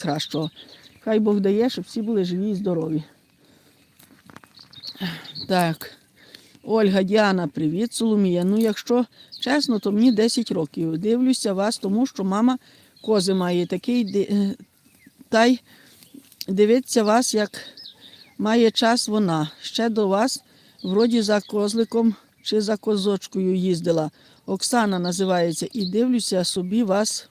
кращого. Хай Бог дає, щоб всі були живі і здорові. Так. Ольга, Діана, привіт, Соломія. Ну, якщо чесно, то мені 10 років. Дивлюся вас, тому що мама кози має такий. е, Та й дивиться вас, як має час вона. Ще до вас, вроді за козликом чи за козочкою їздила. Оксана називається, і дивлюся собі вас,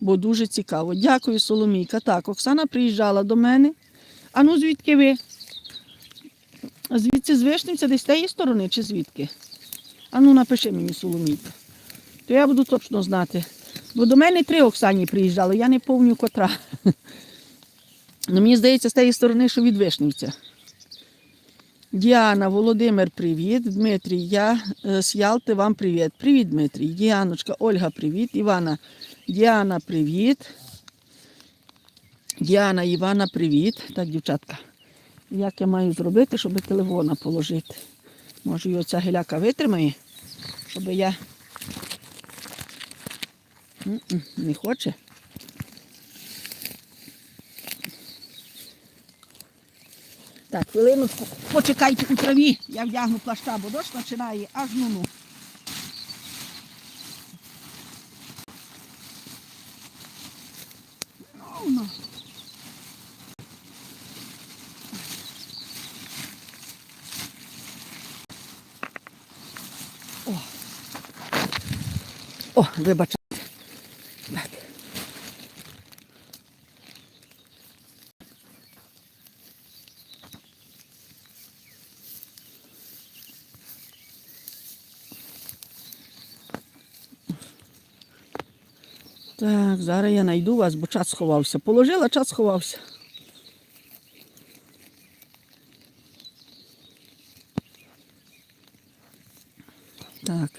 бо дуже цікаво. Дякую, Соломійка. Так, Оксана приїжджала до мене. А ну звідки ви? Звідси з Вишнівця десь з тієї сторони чи звідки? А ну напиши мені, Соломійка. То я буду точно знати. Бо до мене три Оксані приїжджали, я не пам'ятаю котра. Ну, мені здається, з тієї сторони, що від Вишнівця. Діана, Володимир, привіт. Дмитрій, я е, з Ялти, вам привіт. Привіт, Дмитрій. Діаночка, Ольга, привіт. Івана, Діана, привіт. Діана, Івана, привіт. Так, дівчатка. Як я маю зробити, щоб телефона положити? Може, його ця геляка витримає, щоб я. Не хоче. Так, хвилиночку, почекайте у траві, я вдягну плаща, бо дощ починає аж. Ну, ну. О, О вибачайте. Так. Зараз я знайду вас, бо час сховався. Положила, час сховався. Так.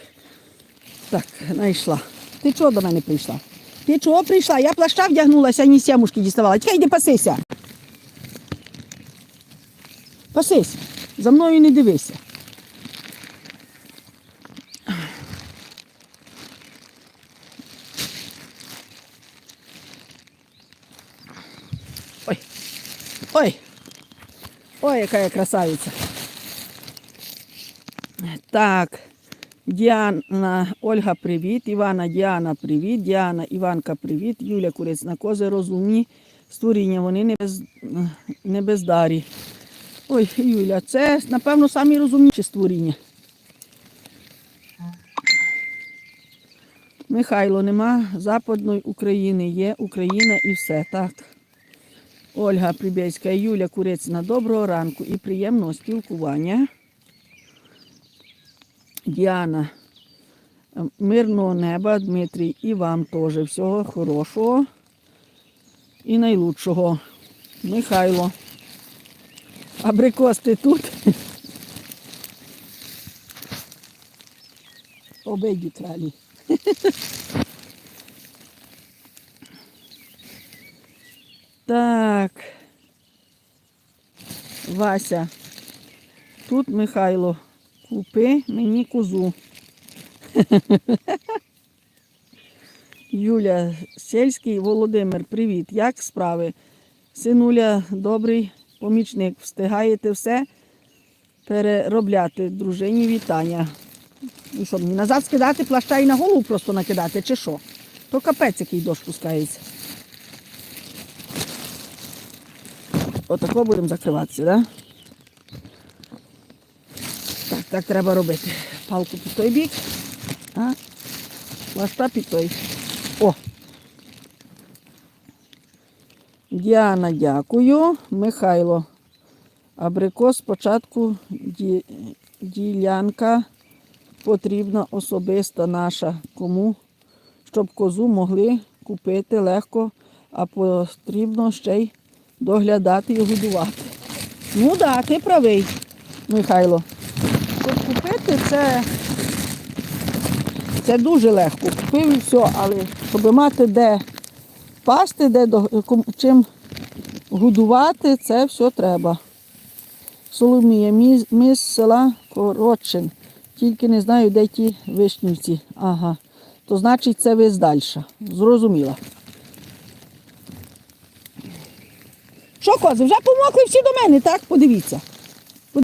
Так, знайшла. Ти чого до мене прийшла? Ти чого прийшла? Я плаща вдягнулася, ні сямушки діставала. Тікай, йди пасися. Пасись. За мною не дивися. Ой. Ой. Ой, яка я красавиця. Так. Діана, Ольга, привіт. Івана, Діана, привіт. Діана, Іванка, привіт. Юля Курець на кози розумні створіння, вони не, без, не бездарі. Ой, Юля, це, напевно, самі розумніші створіння. Михайло, нема Западної України, є Україна і все, так. Ольга Прибєцька, Юля Курецьна, доброго ранку і приємного спілкування. Діана, е, мирного неба, Дмитрій, і вам теж всього хорошого і найлучшого. Михайло. Абрикос ти тут? Обейді кралі. Так. Вася. Тут Михайло. Купи мені козу. Юля Сельський, Володимир, привіт. Як справи? Синуля, добрий помічник. Встигаєте все переробляти. Дружині вітання. І що, мені назад скидати плаща і на голову просто накидати, чи що? То капець, який дощ пускається. Отако будемо закриватися, так? Да? Так, треба робити. Палку під той бік, а плаща під той. О! Діана, дякую. Михайло. Абрикос спочатку ді, ділянка потрібна особиста наша. Кому? Щоб козу могли купити легко, а потрібно ще й доглядати і годувати. Ну так, да, ти правий, Михайло. Це, це дуже легко. Купив і все, але щоб мати де пасти, де чим годувати, це все треба. Соломія, ми, з села Коротчин. Тільки не знаю, де ті вишнівці. Ага. То значить це ви здальша. Зрозуміла. Що, кози, вже помокли всі до мене, так? Подивіться.